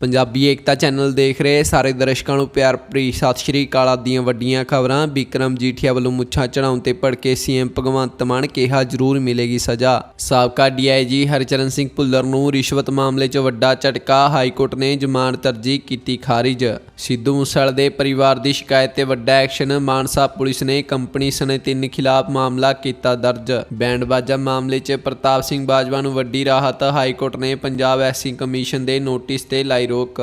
ਪੰਜਾਬੀ ਏਕਤਾ channel ਦੇਖ ਰਹੇ ਸਾਰੇ ਦਰਸ਼ਕਾਂ ਨੂੰ ਪਿਆਰ ਭਰੀ ਸਤਿ ਸ਼੍ਰੀ ਅਕਾਲ ਆਪ ਦੀਆਂ ਵੱਡੀਆਂ ਖਬਰਾਂ। ਵਿਕਰਮ ਜੀਠੀਆ ਵੱਲੋਂ ਮੁੱਛਾਂ ਚੜਾਉਣ ਤੇ ਭੜਕੇ ਸੀਐਮ ਭਗਵੰਤ ਮਾਨ ਕਿਹਾ, ਜ਼ਰੂਰ ਮਿਲੇਗੀ ਸਜ਼ਾ। ਸਾਬਕਾ ਡੀਆਈਜੀ ਹਰਚਰਨ ਸਿੰਘ ਭੁੱਲਰ ਨੂੰ ਰਿਸ਼ਵਤ ਮਾਮਲੇ 'ਚ ਵੱਡਾ ਝਟਕਾ, ਹਾਈਕੋਰਟ ਨੇ ਜ਼ਮਾਨਤ ਅਰਜੀ ਕੀਤੀ ਖਾਰਿਜ। ਸਿੱਧੂ ਮੂਸੇਵਾਲੇ ਦੇ ਪਰਿਵਾਰ ਦੀ ਸ਼ਿਕਾਇਤ ਤੇ ਵੱਡਾ ਐਕਸ਼ਨ, ਮਾਨਸਾ ਪੁਲਿਸ ਨੇ ਕੰਪਨੀ ਸਣੇ ਤਿੰਨ ਖਿਲਾਫ ਮਾਮਲਾ ਕੀਤਾ ਦਰਜ। ਬੈਂਡਬਾਜ਼ਾ ਮਾਮਲੇ 'ਚ ਪ੍ਰਤਾਪ ਸਿੰਘ ਬਾਜਵਾ ਨੂੰ ਵੱਡੀ ਰਾਹਤ, ਹਾਈਕੋਰਟ ਨੇ ਪੰਜਾਬ ਐਸਸੀ ਕਮਿਸ਼ਨ ਦੇ ਨੋਟਿਸ ਤੇ ਲਾਈ ਰੋਕ।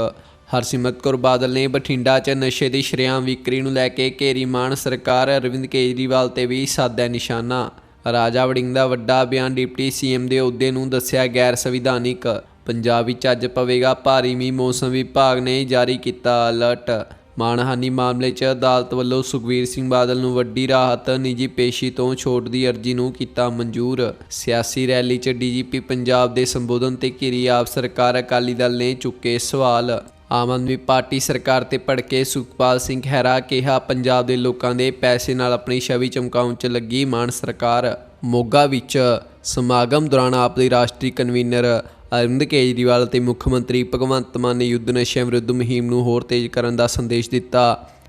ਹਰਸਿਮਰਤ ਕੌਰ ਬਾਦਲ ਨੇ ਬਠਿੰਡਾ 'ਚ ਨਸ਼ੇ ਦੀ ਸ਼ਰੇਆਮ ਵਿਕਰੀ ਨੂੰ ਲੈ ਕੇ ਘੇਰੀ ਮਾਨ ਸਰਕਾਰ ਅਰਵਿੰਦ ਕੇਜਰੀਵਾਲ ਤੇ ਵੀ ਸਾਧਿਆ ਨਿਸ਼ਾਨਾ। ਰਾਜਾ ਵੜਿੰਗ ਦਾ ਵੱਡਾ ਬਿਆਨ ਡਿਪਟੀ ਸੀਐਮ ਦੇ ਅਹੁਦੇ ਨੂੰ ਦੱਸਿਆ ਗੈਰ ਸੰਵਿਧਾਨਿਕ। ਪੰਜਾਬ ਵਿੱਚ ਅੱਜ ਪਵੇਗਾ ਭਾਰੀ ਮੀਂਹ, ਮੌਸਮ ਵਿਭਾਗ ਨੇ ਜਾਰੀ ਕੀਤਾ ਅਲਰਟ। ਮਾਨਹਾਨੀ ਮਾਮਲੇ 'ਚ ਅਦਾਲਤ ਵੱਲੋਂ ਸੁਖਵੀਰ ਸਿੰਘ ਬਾਦਲ ਨੂੰ ਵੱਡੀ ਰਾਹਤ ਨਿੱਜੀ ਪੇਸ਼ੀ ਤੋਂ ਛੋਟ ਦੀ ਅਰਜ਼ੀ ਨੂੰ ਕੀਤਾ ਮਨਜ਼ੂਰ। ਸਿਆਸੀ ਰੈਲੀ 'ਚ ਡੀਜੀਪੀ ਪੰਜਾਬ ਦੇ ਸੰਬੋਧਨ ਤੇ ਘਿਰੀ ਆਪ ਸਰਕਾਰ ਅਕਾਲੀ ਦਲ ਨੇ ਚੁੱਕੇ ਸਵਾਲ। ਆਮ ਆਦਮੀ ਪਾਰਟੀ ਸਰਕਾਰ ਤੇ ਭੜਕੇ ਸੁਖਪਾਲ ਸਿੰਘ ਖਹਿਰਾ ਕਿਹਾ, ਪੰਜਾਬ ਦੇ ਲੋਕਾਂ ਦੇ ਪੈਸੇ ਨਾਲ ਆਪਣੀ ਛਵੀ ਚਮਕਾਉਣ 'ਚ ਲੱਗੀ ਮਾਨ ਸਰਕਾਰ। ਮੋਗਾ ਵਿੱਚ ਸਮਾਗਮ ਦੌਰਾਨ ਆਪ ਦੇ ਰਾਸ਼ਟਰੀ ਕਨਵੀਨਰ ਅਰਵਿੰਦ ਕੇਜਰੀਵਾਲ ਅਤੇ ਮੁੱਖ ਮੰਤਰੀ ਭਗਵੰਤ ਮਾਨ ਨੇ ਯੁੱਧ ਨਸ਼ਿਆਂ ਵਿਰੁੱਧ ਮੁਹਿੰਮ ਨੂੰ ਹੋਰ ਤੇਜ਼ ਕਰਨ ਦਾ ਸੰਦੇਸ਼ ਦਿੱਤਾ।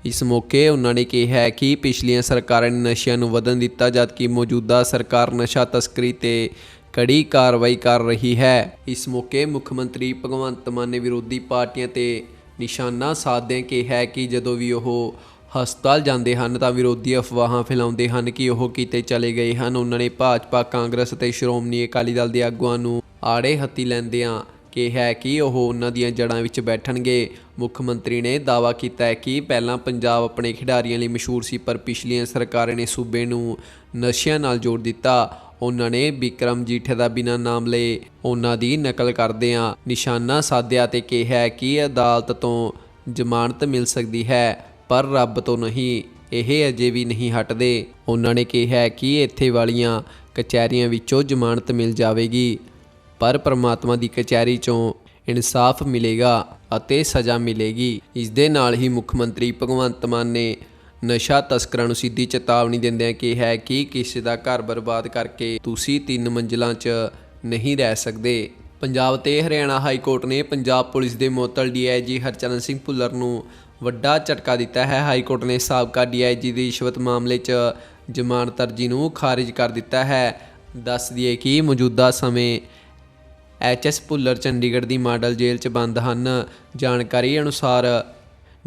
ਇਸ ਮੌਕੇ ਉਹਨਾਂ ਨੇ ਕਿਹਾ ਕਿ ਪਿਛਲੀਆਂ ਸਰਕਾਰਾਂ ਨੇ ਨਸ਼ਿਆਂ ਨੂੰ ਵਧਣ ਦਿੱਤਾ, ਜਦਕਿ ਮੌਜੂਦਾ ਸਰਕਾਰ ਨਸ਼ਾ ਤਸਕਰੀ ਤੇ ਕੜੀ ਕਾਰਵਾਈ ਕਰ ਰਹੀ ਹੈ। ਇਸ ਮੌਕੇ ਮੁੱਖ ਮੰਤਰੀ ਭਗਵੰਤ ਮਾਨ ਨੇ ਵਿਰੋਧੀ ਪਾਰਟੀਆਂ ਤੇ ਨਿਸ਼ਾਨਾ ਸਾਧਦਿਆਂ ਕਿਹਾ ਕਿ ਜਦੋਂ ਵੀ ਉਹ ਹਸਪਤਾਲ ਜਾਂਦੇ ਹਨ ਤਾਂ ਵਿਰੋਧੀ ਅਫਵਾਹਾਂ ਫੈਲਾਉਂਦੇ ਹਨ ਕਿ ਉਹ ਕਿਤੇ ਚਲੇ ਗਏ ਹਨ। ਉਹਨਾਂ ਨੇ ਭਾਜਪਾ, ਕਾਂਗਰਸ ਅਤੇ ਸ਼੍ਰੋਮਣੀ ਅਕਾਲੀ ਦਲ ਦੇ ਆਗੂਆਂ ਨੂੰ ਆੜੇ ਹੱਥੀ ਲੈਂਦਿਆਂ ਕਿਹਾ ਕਿ ਉਹ ਉਹਨਾਂ ਦੀਆਂ ਜੜ੍ਹਾਂ ਵਿੱਚ ਬੈਠਣਗੇ। ਮੁੱਖ ਮੰਤਰੀ ਨੇ ਦਾਅਵਾ ਕੀਤਾ ਹੈ ਕਿ ਪਹਿਲਾਂ ਪੰਜਾਬ ਆਪਣੇ ਖਿਡਾਰੀਆਂ ਲਈ ਮਸ਼ਹੂਰ ਸੀ, ਪਰ ਪਿਛਲੀਆਂ ਸਰਕਾਰਾਂ ਨੇ ਸੂਬੇ ਨੂੰ ਨਸ਼ਿਆਂ ਨਾਲ ਜੋੜ ਦਿੱਤਾ। ਉਹਨਾਂ ਨੇ ਵਿਕਰਮ ਜੀਠੇ ਦਾ ਬਿਨਾਂ ਨਾਮ ਲਏ ਉਹਨਾਂ ਦੀ ਨਕਲ ਕਰਦਿਆਂ ਨਿਸ਼ਾਨਾ ਸਾਧਿਆ ਤੇ ਕਿਹਾ ਕਿ ਅਦਾਲਤ ਤੋਂ ਜ਼ਮਾਨਤ ਮਿਲ ਸਕਦੀ ਹੈ। ਪਰ ਰੱਬ ਤੋਂ ਨਹੀਂ, ਇਹ ਅਜੇ ਵੀ ਨਹੀਂ ਹਟਦੇ। ਉਹਨਾਂ ਨੇ ਕਿਹਾ ਕਿ ਇੱਥੇ ਵਾਲੀਆਂ ਕਚਹਿਰੀਆਂ ਵਿੱਚੋਂ ਜ਼ਮਾਨਤ ਮਿਲ ਜਾਵੇਗੀ, ਪਰ ਪ੍ਰਮਾਤਮਾ ਦੀ ਕਚਹਿਰੀ ਚੋਂ ਇਨਸਾਫ ਮਿਲੇਗਾ ਅਤੇ ਸਜ਼ਾ ਮਿਲੇਗੀ। ਇਸ ਦੇ ਨਾਲ ਹੀ ਮੁੱਖ ਮੰਤਰੀ ਭਗਵੰਤ ਮਾਨ ਨੇ ਨਸ਼ਾ ਤਸਕਰਾਂ ਨੂੰ ਸਿੱਧੀ ਚੇਤਾਵਨੀ ਦਿੰਦਿਆਂ ਕਿਹਾ ਕਿ ਕਿਸੇ ਦਾ ਘਰ ਬਰਬਾਦ ਕਰਕੇ ਤੁਸੀਂ ਤਿੰਨ ਮੰਜ਼ਲਾਂ 'ਚ ਨਹੀਂ ਰਹਿ ਸਕਦੇ। ਪੰਜਾਬ ਤੇ ਹਰਿਆਣਾ ਹਾਈ ਕੋਰਟ ਨੇ ਪੰਜਾਬ ਪੁਲਿਸ ਦੇ ਮੁਅੱਤਲ ਡੀਆਈਜੀ ਹਰਚਰਨ ਸਿੰਘ ਭੁੱਲਰ ਨੂੰ ਵੱਡਾ ਝਟਕਾ ਦਿੱਤਾ ਹੈ। ਹਾਈ ਕੋਰਟ ਨੇ ਸਾਬਕਾ ਡੀਆਈਜੀ ਦੀ ਰਿਸ਼ਵਤ ਮਾਮਲੇ 'ਚ ਜ਼ਮਾਨਤ ਅਰਜ਼ੀ ਨੂੰ ਖਾਰਜ ਕਰ ਦਿੱਤਾ ਹੈ। ਦੱਸ ਦਈਏ ਕਿ ਮੌਜੂਦਾ ਸਮੇਂ ਐਚਐਸ ਭੁੱਲਰ ਚੰਡੀਗੜ੍ਹ ਦੀ ਮਾਡਲ ਜੇਲ੍ਹ 'ਚ ਬੰਦ ਹਨ। ਜਾਣਕਾਰੀ ਅਨੁਸਾਰ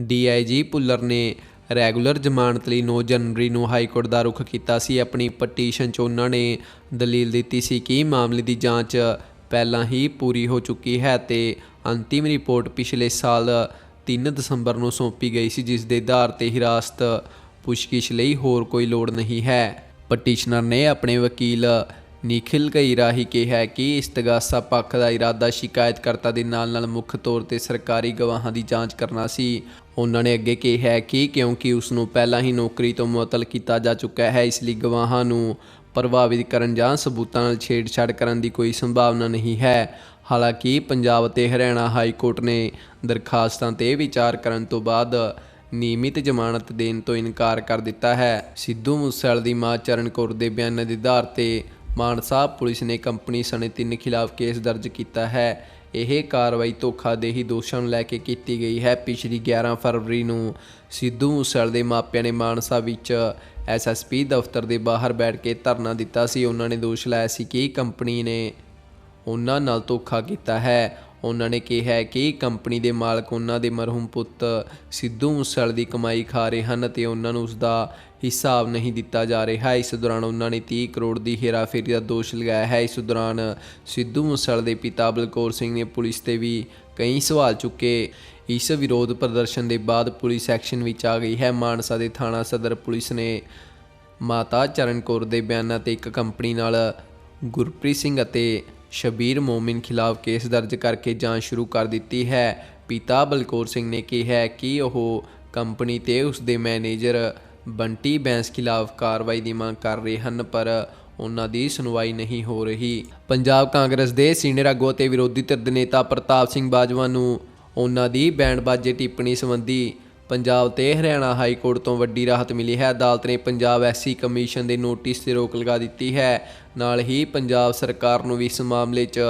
ਡੀਆਈਜੀ ਭੁੱਲਰ ਨੇ ਰੈਗੂਲਰ ਜ਼ਮਾਨਤ ਲਈ 9 ਜਨਵਰੀ ਨੂੰ ਹਾਈ ਕੋਰਟ ਦਾ ਰੁਖ ਕੀਤਾ ਸੀ। ਆਪਣੀ ਪਟੀਸ਼ਨ 'ਚ ਉਹਨਾਂ ਨੇ ਦਲੀਲ ਦਿੱਤੀ ਸੀ ਕਿ ਮਾਮਲੇ ਦੀ ਜਾਂਚ ਪਹਿਲਾਂ ਹੀ ਪੂਰੀ ਹੋ ਚੁੱਕੀ ਹੈ ਤੇ ਅੰਤਿਮ ਰਿਪੋਰਟ ਪਿਛਲੇ ਸਾਲ 3 ਦਸੰਬਰ ਨੂੰ ਸੌਂਪੀ ਗਈ ਸੀ, ਜਿਸ ਦੇ ਆਧਾਰ ਤੇ ਹਿਰਾਸਤ ਪੁੱਛਗਿੱਛ ਲਈ ਹੋਰ ਕੋਈ ਲੋੜ ਨਹੀਂ ਹੈ। ਪਟੀਸ਼ਨਰ ਨੇ ਆਪਣੇ ਵਕੀਲ ਨਿਖਿਲ ਕਈ ਰਾਹੀ ਕਿਹਾ ਕਿ ਇਸਤਗਾਸਾ ਪੱਖ ਦਾ ਇਰਾਦਾ ਸ਼ਿਕਾਇਤਕਰਤਾ ਦੇ ਨਾਲ-ਨਾਲ ਮੁੱਖ ਤੌਰ ਤੇ ਸਰਕਾਰੀ ਗਵਾਹਾਂ ਦੀ ਜਾਂਚ ਕਰਨਾ ਸੀ। ਉਹਨਾਂ ਨੇ ਅੱਗੇ ਕਿਹਾ ਕਿ ਕਿਉਂਕਿ ਉਸ ਨੂੰ ਪਹਿਲਾਂ ਹੀ ਨੌਕਰੀ ਤੋਂ ਮੁਅੱਤਲ ਕੀਤਾ ਜਾ ਚੁੱਕਾ ਹੈ, ਇਸ ਲਈ ਗਵਾਹਾਂ ਨੂੰ ਪ੍ਰਭਾਵਿਤ ਕਰਨ ਜਾਂ ਸਬੂਤਾਂ ਨਾਲ ਛੇੜਛਾੜ ਕਰਨ ਦੀ ਕੋਈ ਸੰਭਾਵਨਾ ਨਹੀਂ ਹੈ। ਹਾਲਾਂਕਿ ਪੰਜਾਬ ਤੇ ਹਰਿਆਣਾ ਹਾਈ ਕੋਰਟ ਨੇ ਦਰਖਾਸਤਾਂ ਤੇ ਵਿਚਾਰ ਕਰਨ ਤੋਂ ਬਾਅਦ ਨਿਯਮਿਤ ਜ਼ਮਾਨਤ ਦੇਣ ਤੋਂ ਇਨਕਾਰ ਕਰ ਦਿੱਤਾ ਹੈ। ਸਿੱਧੂ ਮੂਸੇਵਾਲੇ ਦੀ ਮਾਂ ਚਰਨ ਕੌਰ ਦੇ ਬਿਆਨਾਂ ਦੇ ਆਧਾਰ ਤੇ ਮਾਨਸਾ ਪੁਲਿਸ ਨੇ ਕੰਪਨੀ ਸਣੇ ਤਿੰਨ ਖਿਲਾਫ ਕੇਸ ਦਰਜ ਕੀਤਾ ਹੈ। ਇਹ ਕਾਰਵਾਈ ਧੋਖਾਦੇਹੀ ਦੋਸ਼ਾਂ ਨੂੰ ਲੈ ਕੇ ਕੀਤੀ ਗਈ ਹੈ। ਪਿਛਲੀ 11 ਫਰਵਰੀ ਨੂੰ ਸਿੱਧੂ ਮੂਸੇਵਾਲ ਦੇ ਮਾਪਿਆਂ ਨੇ ਮਾਨਸਾ ਵਿੱਚ ਐਸਐਸਪੀ ਦਫ਼ਤਰ ਦੇ ਬਾਹਰ ਬੈਠ ਕੇ ਧਰਨਾ ਦਿੱਤਾ ਸੀ। ਉਹਨਾਂ ਨੇ ਦੋਸ਼ ਲਾਇਆ ਸੀ ਕਿ ਕੰਪਨੀ ਨੇ ਉਹਨਾਂ ਨਾਲ ਧੋਖਾ ਕੀਤਾ ਹੈ। ਉਹਨਾਂ ਨੇ ਕਿਹਾ ਕਿ ਕੰਪਨੀ ਦੇ ਮਾਲਕ ਉਹਨਾਂ ਦੇ ਮਰਹੂਮ ਪੁੱਤ ਸਿੱਧੂ ਮੂਸੇਵਾਲੇ ਦੀ ਕਮਾਈ ਖਾ ਰਹੇ ਹਨ ਤੇ ਉਹਨਾਂ ਨੂੰ ਉਸ ਦਾ ਹਿਸਾਬ ਨਹੀਂ ਦਿੱਤਾ ਜਾ ਰਿਹਾ। ਇਸ ਦੌਰਾਨ ਉਹਨਾਂ ਨੇ 30 ਕਰੋੜ ਦੀ ਹੇਰਾਫੇਰੀ ਦਾ ਦੋਸ਼ ਲਗਾਇਆ ਹੈ। ਇਸ ਦੌਰਾਨ ਸਿੱਧੂ ਮੂਸੇਵਾਲੇ ਦੇ ਪਿਤਾ ਬਲਕੌਰ ਸਿੰਘ ਨੇ ਪੁਲਿਸ ਤੇ ਵੀ ਕਈ ਸਵਾਲ ਚੁੱਕੇ। ਇਸ ਵਿਰੋਧ ਪ੍ਰਦਰਸ਼ਨ ਦੇ ਬਾਅਦ ਪੁਲਿਸ ਐਕਸ਼ਨ ਵਿੱਚ ਆ ਗਈ ਹੈ। ਮਾਨਸਾ ਦੇ ਥਾਣਾ ਸਦਰ ਪੁਲਿਸ ਨੇ ਮਾਤਾ ਚਰਨ ਕੌਰ ਦੇ ਬਿਆਨਾਂ ਤੇ ਇੱਕ ਕੰਪਨੀ ਨਾਲ ਗੁਰਪ੍ਰੀਤ ਸਿੰਘ ਅਤੇ ਸ਼ਬੀਰ ਮੋਮਿਨ ਖਿਲਾਫ ਕੇਸ ਦਰਜ ਕਰਕੇ ਜਾਂਚ ਸ਼ੁਰੂ ਕਰ ਦਿੱਤੀ ਹੈ। ਪਿਤਾ ਬਲਕੌਰ ਸਿੰਘ ਨੇ ਕਿਹਾ ਕਿ ਉਹ ਕੰਪਨੀ ਤੇ ਉਸ ਦੇ ਮੈਨੇਜਰ ਬੰਟੀ ਬੈਂਸ ਖਿਲਾਫ ਕਾਰਵਾਈ ਦੀ ਮੰਗ ਕਰ ਰਹੇ ਹਨ, ਪਰ ਉਹਨਾਂ ਦੀ ਸੁਣਵਾਈ ਨਹੀਂ ਹੋ ਰਹੀ। ਪੰਜਾਬ ਕਾਂਗਰਸ ਦੇ ਸੀਨੀਅਰ ਆਗੂ ਅਤੇ ਵਿਰੋਧੀ ਧਿਰ ਦੇ ਨੇਤਾ ਪ੍ਰਤਾਪ ਸਿੰਘ ਬਾਜਵਾ ਨੂੰ ਉਹਨਾਂ ਦੀ ਬੈਂਡਬਾਜ਼ੇ ਟਿੱਪਣੀ ਸੰਬੰਧੀ ਪੰਜਾਬ ਤੇ ਹਰਿਆਣਾ ਹਾਈ ਕੋਰਟ ਤੋਂ ਵੱਡੀ ਰਾਹਤ ਮਿਲੀ ਹੈ। ਅਦਾਲਤ ਨੇ ਪੰਜਾਬ ਐਸਸੀ ਕਮਿਸ਼ਨ ਦੇ ਨੋਟਿਸ ਤੇ ਰੋਕ ਲਗਾ ਦਿੱਤੀ ਹੈ। ਨਾਲ ਹੀ ਪੰਜਾਬ ਸਰਕਾਰ ਨੂੰ ਵੀ ਇਸ ਮਾਮਲੇ 'ਚ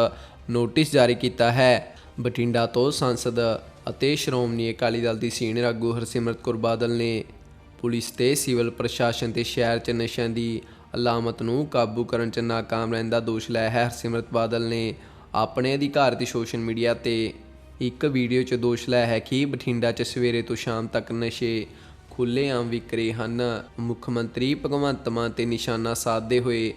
ਨੋਟਿਸ ਜਾਰੀ ਕੀਤਾ ਹੈ। ਬਠਿੰਡਾ ਤੋਂ ਸੰਸਦ ਅਤੇ ਸ਼੍ਰੋਮਣੀ ਅਕਾਲੀ ਦਲ ਦੀ ਸੀਨੀਅਰ ਆਗੂ ਹਰਸਿਮਰਤ ਕੌਰ ਬਾਦਲ ਨੇ ਪੁਲਿਸ ਤੇ ਸਿਵਲ ਪ੍ਰਸ਼ਾਸਨ ਤੇ ਸ਼ਹਿਰ 'ਚ ਨਸ਼ਿਆਂ ਦੀ ਅਲਾਮਤ ਨੂੰ ਕਾਬੂ ਕਰਨ 'ਚ ਨਾਕਾਮ ਰਹਿਣ ਦਾ ਦੋਸ਼ ਲਾਇਆ ਹੈ। ਹਰਸਿਮਰਤ ਬਾਦਲ ਨੇ ਆਪਣੇ ਅਧਿਕਾਰ ਅਧਿਕਾਰਤ ਸੋਸ਼ਲ ਮੀਡੀਆ ਤੇ ਇੱਕ ਵੀਡੀਓ 'ਚ ਦੋਸ਼ ਲਾਇਆ ਹੈ ਕਿ ਬਠਿੰਡਾ 'ਚ ਸਵੇਰੇ ਤੋਂ ਸ਼ਾਮ ਤੱਕ ਨਸ਼ੇ ਖੁੱਲ੍ਹੇਆਮ ਵਿਕ ਰਹੇ ਹਨ। ਮੁੱਖ ਮੰਤਰੀ ਭਗਵੰਤ ਮਾਨ ਤੇ ਨਿਸ਼ਾਨਾ ਸਾਧਦੇ ਹੋਏ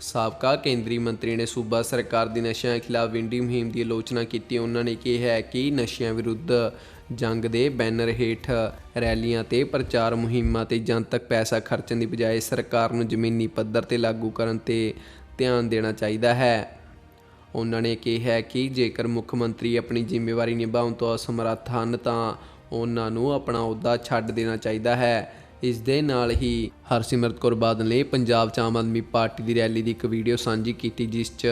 ਸਾਬਕਾ ਕੇਂਦਰੀ ਮੰਤਰੀ ਨੇ ਸੂਬਾ ਸਰਕਾਰ ਦੀ ਨਸ਼ਿਆਂ ਖਿਲਾਫ ਵਿੰਡੀ ਮੁਹਿੰਮ ਦੀ ਆਲੋਚਨਾ ਕੀਤੀ। ਉਹਨਾਂ ਨੇ ਕਿਹਾ ਕਿ ਨਸ਼ਿਆਂ ਵਿਰੁੱਧ ਜੰਗ ਦੇ ਬੈਨਰ ਹੇਠ ਰੈਲੀਆਂ ਤੇ ਪ੍ਰਚਾਰ ਮੁਹਿੰਮਾਂ ਤੇ ਜਨਤਕ ਪੈਸਾ ਖਰਚਣ ਦੀ ਬਜਾਏ ਸਰਕਾਰ ਨੂੰ ਜ਼ਮੀਨੀ ਪੱਧਰ ਤੇ ਲਾਗੂ ਕਰਨ ਤੇ ਧਿਆਨ ਦੇਣਾ ਚਾਹੀਦਾ ਹੈ। ਉਹਨਾਂ ਨੇ ਕਿਹਾ ਕਿ ਜੇਕਰ ਮੁੱਖ ਮੰਤਰੀ ਆਪਣੀ ਜ਼ਿੰਮੇਵਾਰੀ ਨਿਭਾਉਣ ਤੋਂ ਅਸਮਰੱਥ ਹਨ, ਤਾਂ ਉਹਨਾਂ ਨੂੰ ਆਪਣਾ ਅਹੁਦਾ ਛੱਡ ਦੇਣਾ ਚਾਹੀਦਾ ਹੈ। ਇਸ ਦੇ ਨਾਲ ਹੀ ਹਰਸਿਮਰਤ ਕੌਰ ਬਾਦਲ ਨੇ ਪੰਜਾਬ 'ਚ ਆਮ ਆਦਮੀ ਪਾਰਟੀ ਦੀ ਰੈਲੀ ਦੀ ਇੱਕ ਵੀਡੀਓ ਸਾਂਝੀ ਕੀਤੀ, ਜਿਸ 'ਚ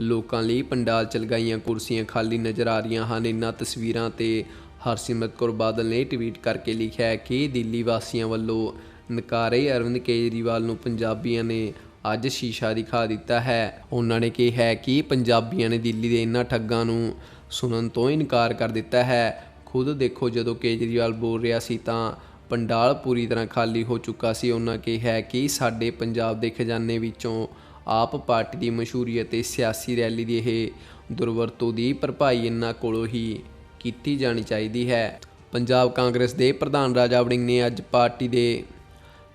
ਲੋਕਾਂ ਲਈ ਪੰਡਾਲ 'ਚ ਲਗਾਈਆਂ ਕੁਰਸੀਆਂ ਖਾਲੀ ਨਜ਼ਰ ਆ ਰਹੀਆਂ ਹਨ। ਇਨ੍ਹਾਂ ਤਸਵੀਰਾਂ ਤੇ ਹਰਸਿਮਰਤ ਕੌਰ ਬਾਦਲ ਨੇ ਟਵੀਟ ਕਰਕੇ ਲਿਖਿਆ ਕਿ ਦਿੱਲੀ ਵਾਸੀਆਂ ਵੱਲੋਂ ਨਕਾਰੇ ਅਰਵਿੰਦ ਕੇਜਰੀਵਾਲ ਨੂੰ ਪੰਜਾਬੀਆਂ ਨੇ ਅੱਜ ਸ਼ੀਸ਼ਾ ਦਿਖਾ ਦਿੱਤਾ ਹੈ। ਉਹਨਾਂ ਨੇ ਕਿਹਾ ਕਿ ਪੰਜਾਬੀਆਂ ਨੇ ਦਿੱਲੀ ਦੇ ਇਨ੍ਹਾਂ ਠੱਗਾਂ ਨੂੰ ਸੁਣਨ ਤੋਂ ਇਨਕਾਰ ਕਰ ਦਿੱਤਾ ਹੈ। ਖੁਦ ਦੇਖੋ, ਜਦੋਂ ਕੇਜਰੀਵਾਲ ਬੋਲ ਰਿਹਾ ਸੀ ਤਾਂ ਪੰਡਾਲ ਪੂਰੀ ਤਰ੍ਹਾਂ ਖਾਲੀ ਹੋ ਚੁੱਕਾ ਸੀ। ਉਹਨਾਂ ਕਿਹਾ ਕਿ ਸਾਡੇ ਪੰਜਾਬ ਦੇ ਖਜ਼ਾਨੇ ਵਿੱਚੋਂ ਆਪ ਪਾਰਟੀ ਦੀ ਮਸ਼ਹੂਰੀ ਅਤੇ ਸਿਆਸੀ ਰੈਲੀ ਦੀ ਇਹ ਦੁਰਵਰਤੋਂ ਦੀ ਭਰਪਾਈ ਇਹਨਾਂ ਕੋਲੋਂ ਹੀ ਕੀਤੀ ਜਾਣੀ ਚਾਹੀਦੀ ਹੈ। ਪੰਜਾਬ ਕਾਂਗਰਸ ਦੇ ਪ੍ਰਧਾਨ ਰਾਜਾ ਵੜਿੰਗ ਨੇ ਅੱਜ ਪਾਰਟੀ ਦੇ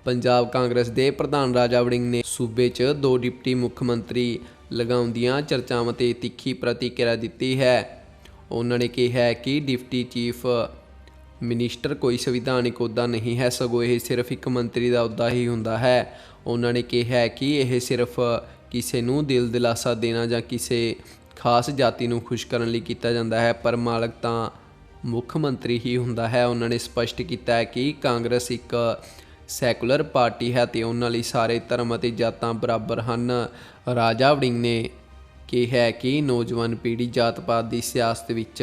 ਪੰਜਾਬ ਕਾਂਗਰਸ ਦੇ ਪ੍ਰਧਾਨ ਰਾਜਾ ਵੜਿੰਗ ਨੇ ਸੂਬੇ 'ਚ ਦੋ ਡਿਪਟੀ ਮੁੱਖ ਮੰਤਰੀ ਲਗਾਉਣ ਦੀਆਂ ਚਰਚਾਵਾਂ ਤੇ ਤਿੱਖੀ ਪ੍ਰਤੀਕਿਰਿਆ ਦਿੱਤੀ ਹੈ। ਉਹਨਾਂ ਨੇ ਕਿਹਾ ਕਿ ਡਿਪਟੀ ਚੀਫ ਮਿਨਿਸਟਰ ਕੋਈ ਸੰਵਿਧਾਨਿਕ ਅਹੁਦਾ ਨਹੀਂ ਹੈ, ਸਗੋਂ ਇਹ ਸਿਰਫ ਇੱਕ ਮੰਤਰੀ ਦਾ ਅਹੁਦਾ ਹੀ ਹੁੰਦਾ ਹੈ। ਉਹਨਾਂ ਨੇ ਕਿਹਾ ਕਿ ਇਹ ਸਿਰਫ ਕਿਸੇ ਨੂੰ ਦਿਲ ਦਿਲਾਸਾ ਦੇਣਾ ਜਾਂ ਕਿਸੇ ਖਾਸ ਜਾਤੀ ਨੂੰ ਖੁਸ਼ ਕਰਨ ਲਈ ਕੀਤਾ ਜਾਂਦਾ ਹੈ, ਪਰ ਮਾਲਕ ਤਾਂ ਮੁੱਖ ਮੰਤਰੀ ਹੀ ਹੁੰਦਾ ਹੈ। ਉਹਨਾਂ ਨੇ ਸਪਸ਼ਟ ਕੀਤਾ ਹੈ ਕਿ ਕਾਂਗਰਸ ਇੱਕ ਸੈਕੂਲਰ ਪਾਰਟੀ ਹੈ ਤੇ ਉਹਨਾਂ ਲਈ ਸਾਰੇ ਧਰਮ ਅਤੇ ਜਾਤਾਂ ਬਰਾਬਰ ਹਨ। ਰਾਜਾ ਵੜਿੰਗ ਨੇ ਕਿਹਾ ਕਿ ਨੌਜਵਾਨ ਪੀੜ੍ਹੀ ਜਾਤ-ਪਾਤ ਦੀ ਸਿਆਸਤ ਵਿੱਚ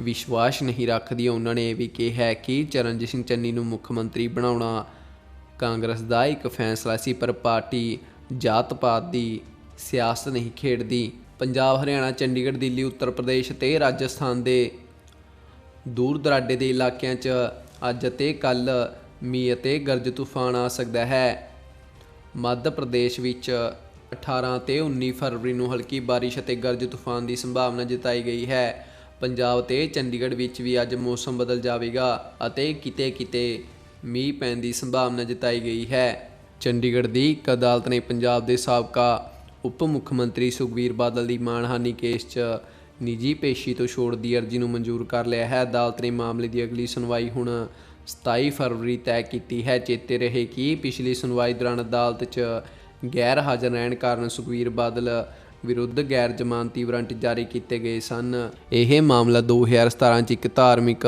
ਵਿਸ਼ਵਾਸ ਨਹੀਂ ਰੱਖਦੀ। ਉਹਨਾਂ ਨੇ ਇਹ ਵੀ ਕਿਹਾ ਕਿ ਚਰਨਜੀਤ ਸਿੰਘ ਚੰਨੀ ਨੂੰ ਮੁੱਖ ਮੰਤਰੀ ਬਣਾਉਣਾ ਕਾਂਗਰਸ ਦਾ ਇੱਕ ਫੈਸਲਾ ਸੀ, ਪਰ ਪਾਰਟੀ ਜਾਤ-ਪਾਤ ਦੀ ਸਿਆਸਤ ਨਹੀਂ ਖੇਡਦੀ। ਪੰਜਾਬ, ਹਰਿਆਣਾ, ਚੰਡੀਗੜ੍ਹ, ਦਿੱਲੀ, ਉੱਤਰ ਪ੍ਰਦੇਸ਼ ਤੇ ਰਾਜਸਥਾਨ ਦੇ ਦੂਰ ਦਰਾਡੇ ਦੇ ਇਲਾਕਿਆਂ 'ਚ ਅੱਜ ਅਤੇ ਕੱਲ ਮੀਂਹ ਅਤੇ ਗਰਜ ਤੂਫਾਨ ਆ ਸਕਦਾ ਹੈ। ਮੱਧ ਪ੍ਰਦੇਸ਼ ਵਿੱਚ 18 ਤੇ 19 ਫਰਵਰੀ ਨੂੰ ਹਲਕੀ ਬਾਰਿਸ਼ ਅਤੇ ਗਰਜ ਤੂਫਾਨ ਦੀ ਸੰਭਾਵਨਾ ਜਤਾਈ ਗਈ ਹੈ। ਪੰਜਾਬ ਤੇ ਚੰਡੀਗੜ੍ਹ ਵਿੱਚ ਵੀ ਅੱਜ ਮੌਸਮ ਬਦਲ ਜਾਵੇਗਾ ਅਤੇ ਕਿਤੇ-ਕਿਤੇ ਮੀਂਹ ਪੈਣ ਦੀ ਸੰਭਾਵਨਾ ਜਤਾਈ ਗਈ ਹੈ। ਚੰਡੀਗੜ੍ਹ ਦੀ ਇੱਕ ਅਦਾਲਤ ਨੇ ਪੰਜਾਬ ਦੇ ਸਾਬਕਾ ਉਪ ਮੁੱਖ ਮੰਤਰੀ ਸੁਖਬੀਰ ਬਾਦਲ ਦੀ ਮਾਣਹਾਨੀ ਕੇਸ 'ਚ ਨਿੱਜੀ ਪੇਸ਼ੀ ਤੋਂ ਛੋੜ ਦੀ ਅਰਜ਼ੀ ਨੂੰ ਮਨਜ਼ੂਰ ਕਰ ਲਿਆ ਹੈ। ਅਦਾਲਤ ਨੇ ਮਾਮਲੇ ਦੀ ਅਗਲੀ ਸੁਣਵਾਈ ਹੁਣ 27 ਫਰਵਰੀ ਤੈਅ ਕੀਤੀ ਹੈ। ਚੇਤੇ ਰਹੇ ਕਿ ਪਿਛਲੀ ਸੁਣਵਾਈ ਦੌਰਾਨ ਅਦਾਲਤ 'ਚ ਗੈਰ ਹਾਜ਼ਰ ਰਹਿਣ ਕਾਰਨ ਸੁਖਬੀਰ ਬਾਦਲ ਵਿਰੁੱਧ ਗੈਰ ਜ਼ਮਾਨਤੀ ਵਾਰੰਟ ਜਾਰੀ ਕੀਤੇ ਗਏ ਸਨ। ਇਹ ਮਾਮਲਾ 2017 'ਚ ਇੱਕ ਧਾਰਮਿਕ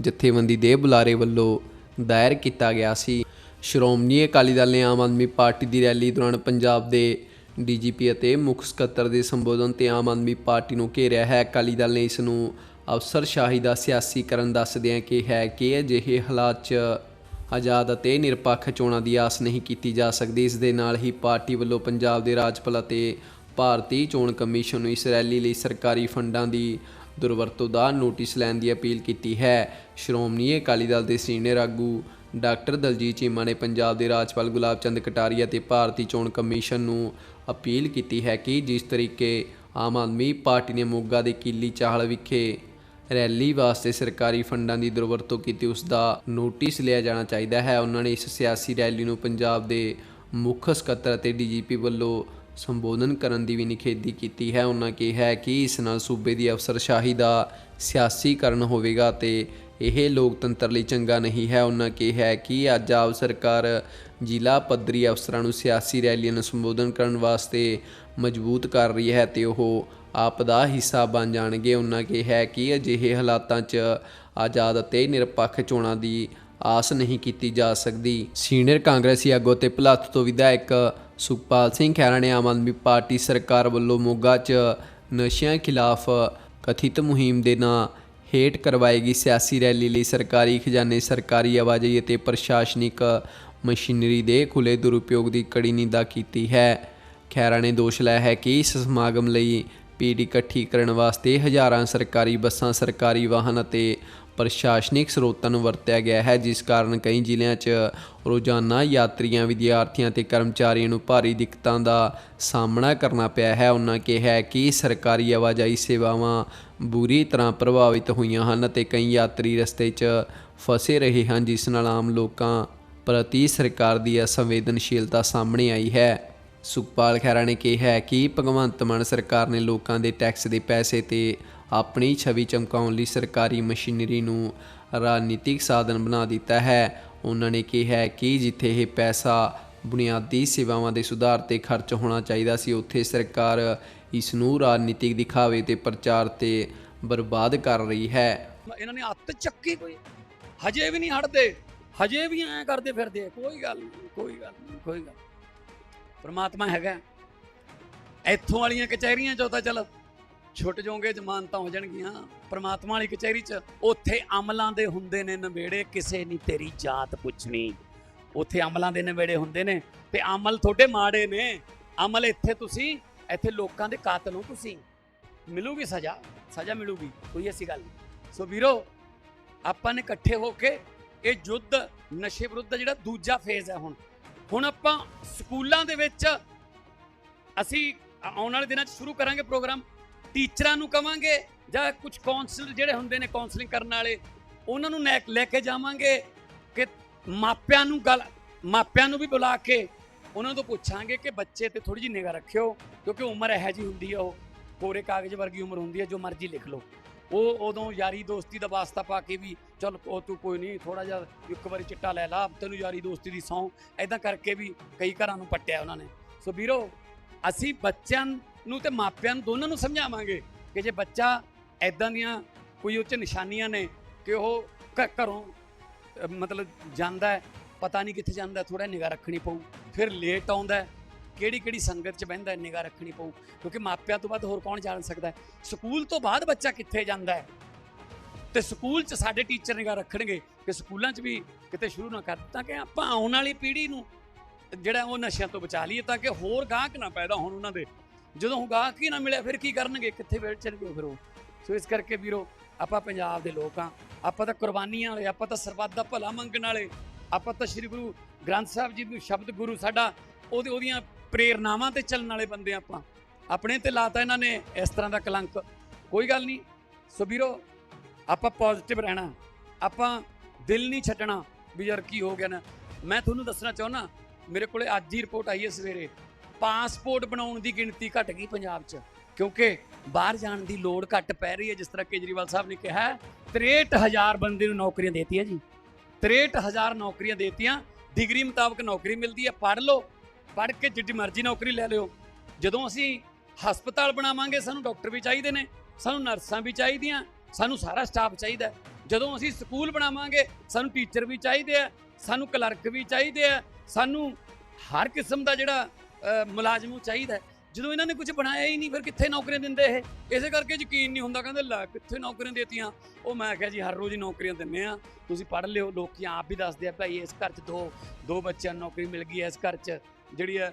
ਜਥੇਬੰਦੀ ਦੇ ਬੁਲਾਰੇ ਵੱਲੋਂ ਦਾਇਰ ਕੀਤਾ ਗਿਆ ਸੀ। ਸ਼੍ਰੋਮਣੀ ਅਕਾਲੀ ਦਲ ਨੇ ਆਮ ਆਦਮੀ ਪਾਰਟੀ ਦੀ ਰੈਲੀ ਦੌਰਾਨ ਪੰਜਾਬ ਦੇ ਡੀਜੀਪੀ ਅਤੇ ਮੁੱਖ ਸਕੱਤਰ ਦੇ ਸੰਬੋਧਨ ਤੇ ਆਮ ਆਦਮੀ ਪਾਰਟੀ ਨੂੰ ਘੇਰਿਆ ਹੈ। ਅਕਾਲੀ ਦਲ ਨੇ ਇਸ ਨੂੰ ਅਫਸਰਸ਼ਾਹੀ ਦਾ ਸਿਆਸੀਕਰਨ ਦੱਸਦਿਆਂ ਕਿ ਹੈ ਕਿ ਅਜਿਹੇ ਹਾਲਾਤ 'ਚ ਆਜ਼ਾਦ ਅਤੇ ਨਿਰਪੱਖ ਚੋਣਾਂ ਦੀ ਆਸ ਨਹੀਂ ਕੀਤੀ ਜਾ ਸਕਦੀ। ਇਸ ਦੇ ਨਾਲ ਹੀ ਪਾਰਟੀ ਵੱਲੋਂ ਪੰਜਾਬ ਦੇ ਰਾਜਪਾਲ ਅਤੇ ਭਾਰਤੀ ਚੋਣ ਕਮਿਸ਼ਨ ਨੂੰ ਇਸ ਰੈਲੀ ਲਈ ਸਰਕਾਰੀ ਫੰਡਾਂ ਦੀ ਦੁਰਵਰਤੋਂ ਦਾ ਨੋਟਿਸ ਲੈਣ ਦੀ ਅਪੀਲ ਕੀਤੀ ਹੈ। ਸ਼੍ਰੋਮਣੀ ਅਕਾਲੀ ਦਲ ਦੇ ਸੀਨੀਅਰ ਆਗੂ ਡਾਕਟਰ ਦਲਜੀਤ ਚੀਮਾ ਨੇ ਪੰਜਾਬ ਦੇ ਰਾਜਪਾਲ ਗੁਲਾਬ ਚੰਦ ਕਟਾਰੀਆ ਤੇ ਭਾਰਤੀ ਚੋਣ ਕਮਿਸ਼ਨ ਨੂੰ ਅਪੀਲ ਕੀਤੀ ਹੈ ਕਿ ਜਿਸ ਤਰੀਕੇ ਆਮ ਆਦਮੀ ਪਾਰਟੀ ਨੇ ਮੋਗਾ ਦੇ ਕੀਲੀ ਚਾਹਲ ਵਿਖੇ ਰੈਲੀ ਵਾਸਤੇ ਸਰਕਾਰੀ ਫੰਡਾਂ ਦੀ ਦੁਰਵਰਤੋਂ ਕੀਤੀ ਉਸ ਦਾ ਨੋਟਿਸ ਲਿਆ ਜਾਣਾ ਚਾਹੀਦਾ ਹੈ। ਉਹਨਾਂ ਨੇ ਇਸ ਸਿਆਸੀ ਰੈਲੀ ਨੂੰ ਪੰਜਾਬ ਦੇ ਮੁੱਖ ਸਕੱਤਰ ਅਤੇ ਡੀਜੀਪੀ ਵੱਲੋਂ ਸੰਬੋਧਨ ਕਰਨ ਦੀ ਵੀ ਨਿਖੇਧੀ ਕੀਤੀ ਹੈ। ਉਹਨਾਂ ਕਿਹਾ ਕਿ ਇਸ ਨਾਲ ਸੂਬੇ ਦੀ ਅਫਸਰਸ਼ਾਹੀ ਦਾ ਸਿਆਸੀਕਰਨ ਹੋਵੇਗਾ ਤੇ ਇਹ ਲੋਕਤੰਤਰ ਲਈ ਚੰਗਾ ਨਹੀਂ ਹੈ। ਉਹਨਾਂ ਕਿਹਾ ਕਿ ਅੱਜ ਆਪ ਸਰਕਾਰ ਜ਼ਿਲ੍ਹਾ ਪੱਧਰੀ ਅਫਸਰਾਂ ਨੂੰ ਸਿਆਸੀ ਰੈਲੀਆਂ ਨੂੰ ਸੰਬੋਧਨ ਕਰਨ ਵਾਸਤੇ ਮਜ਼ਬੂਤ ਕਰ ਰਹੀ ਹੈ ਤੇ ਉਹ ਆਪ ਦਾ ਹਿੱਸਾ ਬਣ ਜਾਣਗੇ। ਉਹਨਾਂ ਕਿਹਾ ਹੈ ਕਿ ਅਜਿਹੇ ਹਾਲਾਤਾਂ 'ਚ ਆਜ਼ਾਦ ਅਤੇ ਨਿਰਪੱਖ ਚੋਣਾਂ ਦੀ ਆਸ ਨਹੀਂ ਕੀਤੀ ਜਾ ਸਕਦੀ। ਸੀਨੀਅਰ ਕਾਂਗਰਸੀ ਆਗੂ ਤੇ ਭਲੱਥ ਤੋਂ ਵਿਧਾਇਕ ਸੁਖਪਾਲ ਸਿੰਘ ਖਹਿਰਾ ਨੇ ਆਮ ਆਦਮੀ ਪਾਰਟੀ ਸਰਕਾਰ ਵੱਲੋਂ ਮੋਗਾ 'ਚ ਨਸ਼ਿਆਂ ਖਿਲਾਫ ਕਥਿਤ ਮੁਹਿੰਮ ਦੇ ਨਾਂ ਹੇਠ ਕਰਵਾਈ ਗਈ ਸਿਆਸੀ ਰੈਲੀ ਲਈ ਸਰਕਾਰੀ ਖਜ਼ਾਨੇ, ਸਰਕਾਰੀ ਆਵਾਜਾਈ ਅਤੇ ਪ੍ਰਸ਼ਾਸਨਿਕ ਮਸ਼ੀਨਰੀ ਦੇ ਖੁੱਲੇ ਦੁਰਉਪਯੋਗ ਦੀ ਕੜੀ ਨਿੰਦਾ ਕੀਤੀ ਹੈ। ਖੈਰਾ ਨੇ ਦੋਸ਼ ਲਾਇਆ ਹੈ ਕਿ ਇਸ ਸਮਾਗਮ ਲਈ ਪੀੜੀ ਇਕੱਠੀ ਕਰਨ ਵਾਸਤੇ ਹਜ਼ਾਰਾਂ ਸਰਕਾਰੀ ਬੱਸਾਂ, ਸਰਕਾਰੀ ਵਾਹਨ ਅਤੇ ਪ੍ਰਸ਼ਾਸਨਿਕ ਸਰੋਤਾਂ ਨੂੰ ਵਰਤਿਆ ਗਿਆ ਹੈ, ਜਿਸ ਕਾਰਨ ਕਈ ਜ਼ਿਲ੍ਹਿਆਂ 'ਚ ਰੋਜ਼ਾਨਾ ਯਾਤਰੀਆਂ, ਵਿਦਿਆਰਥੀਆਂ ਤੇ ਕਰਮਚਾਰੀਆਂ ਨੂੰ ਭਾਰੀ ਦਿੱਕਤਾਂ ਦਾ ਸਾਹਮਣਾ ਕਰਨਾ ਪਿਆ ਹੈ। ਉਹਨਾਂ ਕਿਹਾ ਕਿ ਸਰਕਾਰੀ ਆਵਾਜਾਈ ਸੇਵਾਵਾਂ ਬੁਰੀ ਤਰ੍ਹਾਂ ਪ੍ਰਭਾਵਿਤ ਹੋਈਆਂ ਹਨ ਅਤੇ ਕਈ ਯਾਤਰੀ ਰਸਤੇ 'ਚ ਫਸੇ ਰਹੇ ਹਨ, ਜਿਸ ਨਾਲ ਆਮ ਲੋਕਾਂ ਪ੍ਰਤੀ ਸਰਕਾਰ ਦੀ ਅਸੰਵੇਦਨਸ਼ੀਲਤਾ ਸਾਹਮਣੇ ਆਈ ਹੈ। ਸੁਖਪਾਲ ਖਹਿਰਾ ਨੇ ਕਿਹਾ ਕਿ ਭਗਵੰਤ ਮਾਨ ਸਰਕਾਰ ਨੇ ਲੋਕਾਂ ਦੇ ਟੈਕਸ ਦੇ ਪੈਸੇ ਤੇ ਆਪਣੀ ਛਵੀ ਚਮਕਾਉਣ ਲਈ ਸਰਕਾਰੀ ਮਸ਼ੀਨਰੀ ਨੂੰ ਰਾਜਨੀਤਿਕ ਸਾਧਨ ਬਣਾ ਦਿੱਤਾ ਹੈ। ਉਹਨਾਂ ਨੇ ਕਿਹਾ ਕਿ ਜਿੱਥੇ ਇਹ ਪੈਸਾ ਬੁਨਿਆਦੀ ਸੇਵਾਵਾਂ ਦੇ ਸੁਧਾਰ ਤੇ ਖਰਚ ਹੋਣਾ ਚਾਹੀਦਾ ਸੀ, ਉੱਥੇ ਸਰਕਾਰ ਇਸ ਨੂੰ ਰਾਜਨੀਤਿਕ ਦਿਖਾਵੇ ਤੇ ਪ੍ਰਚਾਰ ਤੇ ਬਰਬਾਦ ਕਰ ਰਹੀ ਹੈ। ਇਹਨਾਂ ਨੇ ਹੱਥ ਚੱਕੀ ਕੋਈ। ਹਜੇ ਵੀ ਨਹੀਂ ਹਟਦੇ। ਹਜੇ ਵੀ ਐਂ ਕਰਦੇ ਫਿਰਦੇ ਕੋਈ ਗੱਲ ਨਹੀਂ ਕੋਈ ਗੱਲ ਨਹੀਂ ਕੋਈ ਗੱਲ ਪਰਮਾਤਮਾ ਹੈਗਾ। ਇੱਥੋਂ ਵਾਲੀਆਂ ਕਚਹਿਰੀਆਂ ਚੋਂ ਤਾਂ ਚੱਲ ਛੁੱਟ ਜਾਓਗੇ, ਜ਼ਮਾਨਤਾਂ ਹੋ ਜਾਣਗੀਆਂ। ਪਰਮਾਤਮਾ ਵਾਲੀ ਕਚਹਿਰੀ 'ਚ ਉੱਥੇ ਅਮਲਾਂ ਦੇ ਹੁੰਦੇ ਨੇ ਨਵੇੜੇ, ਕਿਸੇ ਨਹੀਂ ਤੇਰੀ ਜਾਤ ਪੁੱਛਣੀ। ਉੱਥੇ ਅਮਲਾਂ ਦੇ ਨਵੇੜੇ ਹੁੰਦੇ ਨੇ ਤੇ ਅਮਲ ਤੁਹਾਡੇ ਮਾੜੇ ਨੇ। ਅਮਲ ਇੱਥੇ ਤੁਸੀਂ, ਇੱਥੇ ਲੋਕਾਂ ਦੇ ਕਾਤਲ ਹੋ ਤੁਸੀਂ। ਮਿਲੂਗੀ ਸਜ਼ਾ ਸਜ਼ਾ ਮਿਲੂਗੀ, ਕੋਈ ਐਸੀ ਗੱਲ ਨਹੀਂ। ਸੋ ਵੀਰੋ, ਆਪਾਂ ਨੇ ਇਕੱਠੇ ਹੋ ਕੇ ਇਹ ਯੁੱਧ ਨਸ਼ੇ ਵਿਰੁੱਧ ਜਿਹੜਾ ਦੂਜਾ ਫੇਜ਼ ਹੈ ਹੁਣ ਹੁਣ ਆਪਾਂ ਸਕੂਲਾਂ ਦੇ ਵਿੱਚ ਅਸੀਂ ਆਉਣ ਵਾਲੇ ਦਿਨਾਂ 'ਚ ਸ਼ੁਰੂ ਕਰਾਂਗੇ ਪ੍ਰੋਗਰਾਮ। ਟੀਚਰਾਂ ਨੂੰ ਕਵਾਂਗੇ ਜਾਂ ਕੁਝ ਕਾਉਂਸਲਰ ਜਿਹੜੇ ਹੁੰਦੇ ਨੇ ਕਾਉਂਸਲਿੰਗ ਕਰਨ ਵਾਲੇ, ਉਹਨਾਂ ਨੂੰ ਲੈ- ਲੈ ਕੇ ਜਾਵਾਂਗੇ ਕਿ ਮਾਪਿਆਂ ਨੂੰ ਗੱਲ ਮਾਪਿਆਂ ਨੂੰ ਵੀ ਬੁਲਾ ਕੇ ਉਹਨਾਂ ਤੋਂ ਪੁੱਛਾਂਗੇ ਕਿ ਬੱਚੇ ਤੇ ਥੋੜੀ ਜਿਹੀ ਨਿਗਾਹ ਰੱਖਿਓ, ਕਿਉਂਕਿ ਉਮਰ ਇਹੋ ਜਿਹੀ ਹੁੰਦੀ ਹੈ ਉਹ ਕੋਰੇ ਕਾਗਜ਼ ਵਰਗੀ ਉਮਰ ਹੁੰਦੀ ਹੈ ਜੋ ਮਰਜ਼ੀ ਲਿਖ ਲਓ। ਉਹ ਉਦੋਂ ਯਾਰੀ ਦੋਸਤੀ ਦਾ ਵਾਸਤਾ ਪਾ ਕੇ ਵੀ ਚਲ ਉਹ ਤੂੰ ਕੋਈ ਨਹੀਂ ਥੋੜਾ ਜਿਹਾ ਇੱਕ ਵਾਰੀ ਚਿੱਟਾ ਲੈ ਲਾ ਤੈਨੂੰ ਯਾਰੀ ਦੋਸਤੀ ਦੀ ਸੌਂ। ਐਦਾਂ ਕਰਕੇ ਵੀ ਕਈ ਘਰਾਂ ਨੂੰ ਪੱਟਿਆ ਉਹਨਾਂ ਨੇ। ਸੋ ਵੀਰੋ ਅਸੀਂ ਬੱਚਿਆਂ ਨੂੰ ਤੇ ਮਾਪਿਆਂ ਨੂੰ ਦੋਨਾਂ ਨੂੰ ਸਮਝਾਵਾਂਗੇ ਕਿ ਜੇ ਬੱਚਾ ਐਦਾਂ ਦੀਆਂ ਕੋਈ ਉੱਚ ਨਿਸ਼ਾਨੀਆਂ ਨੇ ਕਿ ਉਹ ਘ- ਘਰੋਂ ਮਤਲਬ ਜਾਂਦਾ ਪਤਾ ਨਹੀਂ ਕਿੱਥੇ ਜਾਂਦਾ ਥੋੜਾ ਨਿਗਾਹ ਰੱਖਣੀ ਪਊ। ਫਿਰ ਲੇਟ ਆਉਂਦਾ ਕਿਹੜੀ ਕਿਹੜੀ ਸੰਗਤ 'ਚ ਬਹਿੰਦਾ ਹੈ, ਨਿਗਾਹ ਰੱਖਣੀ ਪਊ। ਕਿਉਂਕਿ ਮਾਪਿਆਂ ਤੋਂ ਬਾਅਦ ਹੋਰ ਕੌਣ ਜਾਣ ਸਕਦਾ ਸਕੂਲ ਤੋਂ ਬਾਅਦ ਬੱਚਾ ਕਿੱਥੇ ਜਾਂਦਾ ਹੈ? ਤੇ ਸਕੂਲ 'ਚ ਸਾਡੇ ਟੀਚਰ ਨਿਗਾਹ ਰੱਖਣਗੇ ਕਿ ਸਕੂਲਾਂ 'ਚ ਵੀ ਕਿਤੇ ਸ਼ੁਰੂ ਨਾ ਕਰ, ਤਾਂ ਕਿ ਆਪਾਂ ਆਉਣ ਵਾਲੀ ਪੀੜ੍ਹੀ ਨੂੰ ਜਿਹੜਾ ਉਹ ਨਸ਼ਿਆਂ ਤੋਂ ਬਚਾ ਲਈਏ, ਤਾਂ ਕਿ ਹੋਰ ਗਾਹਕ ਨਾ ਪੈਦਾ ਹੋਣ ਉਹਨਾਂ ਦੇ। ਜਦੋਂ ਉਹ ਗਾਹਕ ਹੀ ਨਾ ਮਿਲਿਆ ਫਿਰ ਕੀ ਕਰਨਗੇ? ਕਿੱਥੇ ਵੇਚਣਗੇ ਫਿਰ ਉਹ? ਸੋ ਇਸ ਕਰਕੇ ਵੀਰੋ, ਆਪਾਂ ਪੰਜਾਬ ਦੇ ਲੋਕ ਆ ਆਪਾਂ ਤਾਂ ਕੁਰਬਾਨੀਆਂ ਵਾਲੇ, ਆਪਾਂ ਤਾਂ ਸਰਬੱਤ ਦਾ ਭਲਾ ਮੰਗਣ ਵਾਲੇ। ਆਪਾਂ ਤਾਂ ਸ੍ਰੀ ਗੁਰੂ ਗ੍ਰੰਥ ਸਾਹਿਬ ਜੀ ਨੂੰ ਸ਼ਬਦ ਗੁਰੂ ਸਾਡਾ, ਉਹਦੇ, ਉਹਦੀਆਂ ਪ੍ਰੇਰਨਾਵਾਂ ਤੇ ਚੱਲਣ ਵਾਲੇ ਬੰਦੇ ਆਪਾਂ। ਆਪਣੇ ਤੇ ਲਾਤਾ ਇਹਨਾਂ ਨੇ ਇਸ ਤਰ੍ਹਾਂ ਦਾ ਕਲੰਕ। ਕੋਈ ਗੱਲ ਨਹੀਂ। ਸੋ ਵੀਰੋ ਆਪਾਂ ਪੋਜ਼ਿਟਿਵ ਰਹਿਣਾ, ਆਪਾਂ ਦਿਲ ਨਹੀਂ ਛੱਡਣਾ ਵੀ ਯਾਰ ਕੀ ਹੋ ਗਿਆ ਨਾ। ਮੈਂ ਤੁਹਾਨੂੰ ਦੱਸਣਾ ਚਾਹੁੰਦਾ ਮੇਰੇ ਕੋਲੇ ਅੱਜ ਹੀ ਰਿਪੋਰਟ ਆਈ ਹੈ ਸਵੇਰੇ। ਪਾਸਪੋਰਟ ਬਣਾਉਣ ਦੀ ਗਿਣਤੀ ਘਟ ਗਈ ਪੰਜਾਬ 'ਚ, ਕਿਉਂਕਿ ਬਾਹਰ ਜਾਣ ਦੀ ਲੋੜ ਘੱਟ ਪੈ ਰਹੀ ਹੈ, ਜਿਸ ਤਰ੍ਹਾਂ ਕੇਜਰੀਵਾਲ ਸਾਹਿਬ ਨੇ ਕਿਹਾ ਹੈ 63000 ਬੰਦੇ ਨੂੰ ਨੌਕਰੀਆਂ ਦੇਤੀਆਂ ਜੀ। 63000 ਨੌਕਰੀਆਂ ਦੇਤੀਆਂ ਡਿਗਰੀ ਮੁਤਾਬਕ ਨੌਕਰੀ ਮਿਲਦੀ ਹੈ, ਪੜ੍ਹ ਲਓ, ਪੜ੍ਹ ਕੇ ਜਿੱਡੀ ਮਰਜ਼ੀ ਨੌਕਰੀ ਲੈ ਲਿਓ। ਜਦੋਂ ਅਸੀਂ ਹਸਪਤਾਲ ਬਣਾਵਾਂਗੇ, ਸਾਨੂੰ ਡਾਕਟਰ ਵੀ ਚਾਹੀਦੇ ਨੇ, ਸਾਨੂੰ ਨਰਸਾਂ ਵੀ ਚਾਹੀਦੀਆਂ ਸਾਨੂੰ ਸਾਰਾ ਸਟਾਫ ਚਾਹੀਦਾ ਜਦੋਂ ਅਸੀਂ ਸਕੂਲ ਬਣਾਵਾਂਗੇ, ਸਾਨੂੰ ਟੀਚਰ ਵੀ ਚਾਹੀਦੇ ਆ, ਸਾਨੂੰ ਕਲਰਕ ਵੀ ਚਾਹੀਦੇ ਆ, ਸਾਨੂੰ ਹਰ ਕਿਸਮ ਦਾ ਜਿਹੜਾ ਮੁਲਾਜ਼ਮ ਉਹ ਚਾਹੀਦਾ ਜਦੋਂ ਇਹਨਾਂ ਨੇ ਕੁਝ ਬਣਾਇਆ ਹੀ ਨਹੀਂ, ਫਿਰ ਕਿੱਥੇ ਨੌਕਰੀਆਂ ਦਿੰਦੇ ਇਹ? ਇਸੇ ਕਰਕੇ ਯਕੀਨ ਨਹੀਂ ਹੁੰਦਾ, ਕਹਿੰਦੇ ਲੈ ਕਿੱਥੇ ਨੌਕਰੀਆਂ ਦੇਤੀਆਂ? ਉਹ ਮੈਂ ਕਿਹਾ ਜੀ, ਹਰ ਰੋਜ਼ ਹੀ ਨੌਕਰੀਆਂ ਦਿੰਨੇ ਆ ਤੁਸੀਂ ਪੜ੍ਹ ਲਿਓ, ਲੋਕੀ ਆਪ ਵੀ ਦੱਸਦੇ ਆ, ਭਾਈ ਇਸ ਘਰ 'ਚ ਦੋ ਦੋ ਬੱਚਿਆਂ ਨੂੰ ਨੌਕਰੀ ਮਿਲ ਗਈ ਇਸ ਘਰ 'ਚ। ਜਿਹੜੀ ਹੈ